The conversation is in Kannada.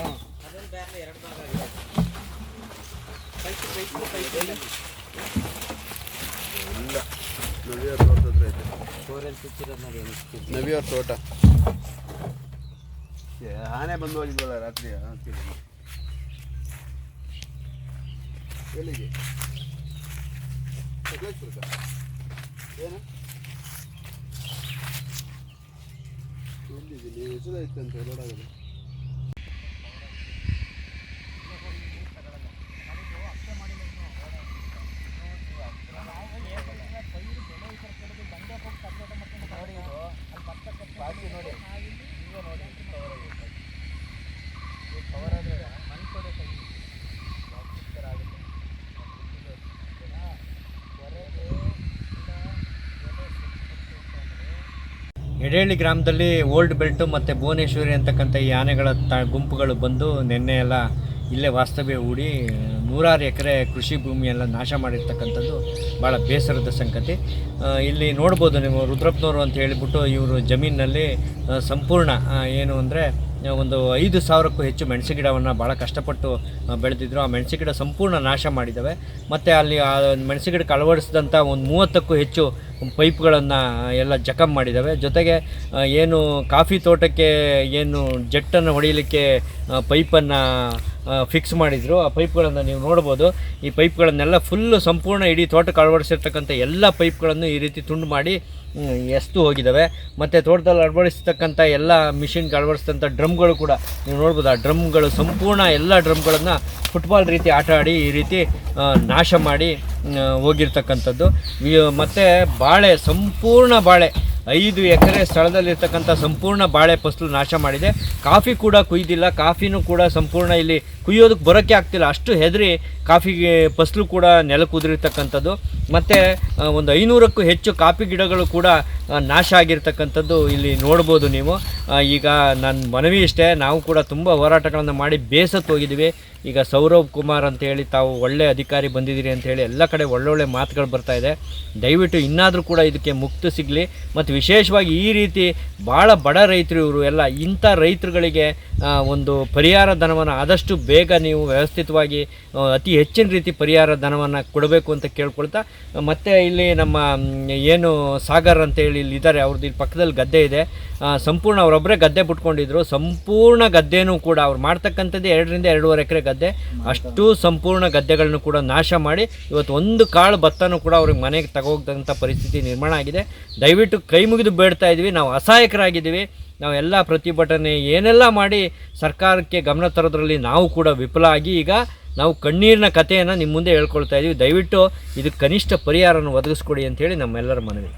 ಐತೆ ನವಿಯವ್ರ ತೋಟ ಆನೆ ಬಂದು ಹೋಗಿದ್ವಲ್ಲ ರಾತ್ರಿ. ಎಲ್ಲಿಗೆ? ಏನು? ಎಲ್ಲಿದೆ ನೀವು ಆಗೋದು ಎಡೇಳಿ ಗ್ರಾಮದಲ್ಲಿ ಓಲ್ಡ್ ಬೆಲ್ಟು ಮತ್ತು ಭುವನೇಶ್ವರಿ ಅಂತಕ್ಕಂಥ ಈ ಆನೆಗಳ ತ ಗುಂಪುಗಳು ಬಂದು ನಿನ್ನೆ ಎಲ್ಲ ಇಲ್ಲೇ ವಾಸ್ತವ್ಯ ಹೂಡಿ ನೂರಾರು ಎಕರೆ ಕೃಷಿ ಭೂಮಿಯೆಲ್ಲ ನಾಶ ಮಾಡಿರ್ತಕ್ಕಂಥದ್ದು ಭಾಳ ಬೇಸರದ ಸಂಗತಿ. ಇಲ್ಲಿ ನೋಡ್ಬೋದು ನೀವು ರುದ್ರಪ್ಪನವರು ಅಂತ ಹೇಳಿಬಿಟ್ಟು ಇವರು ಜಮೀನಿನಲ್ಲಿ ಸಂಪೂರ್ಣ ಏನು ಅಂದರೆ ಒಂದು ಐದು ಸಾವಿರಕ್ಕೂ ಹೆಚ್ಚು ಮೆಣಸು ಗಿಡವನ್ನು ಭಾಳ ಕಷ್ಟಪಟ್ಟು ಬೆಳೆದಿದ್ರು. ಆ ಮೆಣಸು ಗಿಡ ಸಂಪೂರ್ಣ ನಾಶ ಮಾಡಿದ್ದಾವೆ ಮತ್ತು ಅಲ್ಲಿ ಆ ಮೆಣಸು ಗಿಡಕ್ಕೆ ಅಳವಡಿಸಿದಂಥ ಒಂದು ಮೂವತ್ತಕ್ಕೂ ಹೆಚ್ಚು ಪೈಪ್ಗಳನ್ನು ಎಲ್ಲ ಜಖಮ್ ಮಾಡಿದ್ದಾವೆ ಜೊತೆಗೆ ಏನು ಕಾಫಿ ತೋಟಕ್ಕೆ ಏನು ಜೆಟ್ಟನ್ನು ಹೊಡೆಯಲಿಕ್ಕೆ ಪೈಪನ್ನು ಫಿಕ್ಸ್ ಮಾಡಿದರು. ಆ ಪೈಪ್ಗಳನ್ನು ನೀವು ನೋಡ್ಬೋದು. ಈ ಪೈಪ್ಗಳನ್ನೆಲ್ಲ ಫುಲ್ಲು ಸಂಪೂರ್ಣ ಇಡೀ ತೋಟಕ್ಕೆ ಅಳವಡಿಸಿರ್ತಕ್ಕಂಥ ಎಲ್ಲ ಪೈಪ್ಗಳನ್ನು ಈ ರೀತಿ ತುಂಡು ಮಾಡಿ ಎಸ್ತು ಹೋಗಿದ್ದಾವೆ ಮತ್ತು ತೋಟದಲ್ಲಿ ಅಳವಡಿಸ್ತಕ್ಕಂಥ ಎಲ್ಲ ಮಿಷಿನ್ಗೆ ಅಳವಡಿಸಿದಂಥ ಡ್ರಮ್ಗಳು ಕೂಡ ನೀವು ನೋಡ್ಬೋದು. ಆ ಡ್ರಮ್ಗಳು ಸಂಪೂರ್ಣ ಎಲ್ಲ ಡ್ರಮ್ಗಳನ್ನು ಫುಟ್ಬಾಲ್ ರೀತಿ ಆಟ ಆಡಿ ಈ ರೀತಿ ನಾಶ ಮಾಡಿ ಹೋಗಿರ್ತಕ್ಕಂಥದ್ದು. ಮತ್ತು ಬಾಳೆ, ಸಂಪೂರ್ಣ ಬಾಳೆ. ಐದು ಎಕರೆ ಸ್ಥಳದಲ್ಲಿರ್ತಕ್ಕಂಥ ಸಂಪೂರ್ಣ ಬಾಳೆ ಫಸಲು ನಾಶ ಮಾಡಿದೆ. ಕಾಫಿ ಕೂಡ ಕುಯ್ದಿಲ್ಲ. ಕಾಫಿನೂ ಕೂಡ ಸಂಪೂರ್ಣ ಇಲ್ಲಿ ಕುಯ್ಯೋದಕ್ಕೆ ಬರೋಕ್ಕೆ ಆಗ್ತಿಲ್ಲ. ಅಷ್ಟು ಹೆದರಿ ಕಾಫಿ ಫಸಲು ಕೂಡ ನೆಲ ಉದುರಿರ್ತಕ್ಕಂಥದ್ದು ಮತ್ತು ಒಂದು ಐನೂರಕ್ಕೂ ಹೆಚ್ಚು ಕಾಫಿ ಗಿಡಗಳು ಕೂಡ ನಾಶ ಆಗಿರ್ತಕ್ಕಂಥದ್ದು ಇಲ್ಲಿ ನೋಡ್ಬೋದು ನೀವು. ಈಗ ನನ್ನ ಮನವಿ ಇಷ್ಟೇ, ನಾವು ಕೂಡ ತುಂಬ ಹೋರಾಟಗಳನ್ನು ಮಾಡಿ ಬೇಸತ್ತು ಹೋಗಿದ್ದೀವಿ ಈಗ ಸೌರವ್ ಕುಮಾರ್ ಅಂತ ಹೇಳಿ ತಾವು ಒಳ್ಳೆ ಅಧಿಕಾರಿ ಬಂದಿದ್ದೀರಿ ಅಂತೇಳಿ ಎಲ್ಲ ಕಡೆ ಒಳ್ಳೊಳ್ಳೆ ಮಾತುಗಳು ಬರ್ತಾ ಇದೆ. ದಯವಿಟ್ಟು ಇನ್ನಾದರೂ ಕೂಡ ಇದಕ್ಕೆ ಮುಕ್ತ ಸಿಗಲಿ. ಮತ್ತು ವಿಶೇಷವಾಗಿ ಈ ರೀತಿ ಭಾಳ ಬಡ ರೈತರು ಇವರು ಎಲ್ಲ, ಇಂಥ ರೈತರುಗಳಿಗೆ ಒಂದು ಪರಿಹಾರ ಧನವನ್ನು ಆದಷ್ಟು ಬೇಗ ನೀವು ವ್ಯವಸ್ಥಿತವಾಗಿ ಅತಿ ಹೆಚ್ಚಿನ ರೀತಿ ಪರಿಹಾರ ಧನವನ್ನು ಕೊಡಬೇಕು ಅಂತ ಕೇಳ್ಕೊಳ್ತಾ, ಮತ್ತು ಇಲ್ಲಿ ನಮ್ಮ ಏನು ಸಾಗರ್ ಅಂತ ಹೇಳಿ ಇಲ್ಲಿ ಇದ್ದಾರೆ ಅವ್ರದ್ದು ಇಲ್ಲಿ ಪಕ್ಕದಲ್ಲಿ ಗದ್ದೆ ಇದೆ. ಸಂಪೂರ್ಣ ಅವರೊಬ್ಬರೇ ಗದ್ದೆ ಬಿಟ್ಕೊಂಡಿದ್ರು. ಸಂಪೂರ್ಣ ಗದ್ದೆನೂ ಕೂಡ ಅವ್ರು ಮಾಡ್ತಕ್ಕಂಥದ್ದು ಎರಡರಿಂದ ಎರಡೂವರೆ ಎಕರೆ ಗದ್ದೆ. ಅಷ್ಟು ಸಂಪೂರ್ಣ ಗದ್ದೆಗಳನ್ನು ಕೂಡ ನಾಶ ಮಾಡಿ ಇವತ್ತು ಒಂದು ಕಾಳು ಭತ್ತನೂ ಕೂಡ ಅವ್ರಿಗೆ ಮನೆಗೆ ತಗೋಗ್ದಂಥ ಪರಿಸ್ಥಿತಿ ನಿರ್ಮಾಣ ಆಗಿದೆ. ದಯವಿಟ್ಟು ಕೈ ಮುಗಿದು ಬೇಡ್ತಾ ಇದ್ದೀವಿ ನಾವು ಅಸಹಾಯಕರಾಗಿದ್ದೀವಿ. ನಾವೆಲ್ಲ ಪ್ರತಿಭಟನೆ ಏನೆಲ್ಲ ಮಾಡಿ ಸರ್ಕಾರಕ್ಕೆ ಗಮನ ತರೋದ್ರಲ್ಲಿ ನಾವು ಕೂಡ ವಿಫಲ ಆಗಿ ಈಗ ನಾವು ಕಣ್ಣೀರಿನ ಕಥೆಯನ್ನು ನಿಮ್ಮ ಮುಂದೆ ಹೇಳ್ಕೊಳ್ತಾ ಇದ್ದೀವಿ ದಯವಿಟ್ಟು ಇದಕ್ಕೆ ಕನಿಷ್ಠ ಪರಿಹಾರವನ್ನು ಒದಗಿಸ್ಕೊಡಿ ಅಂತೇಳಿ ನಮ್ಮೆಲ್ಲರ ಮನವಿ.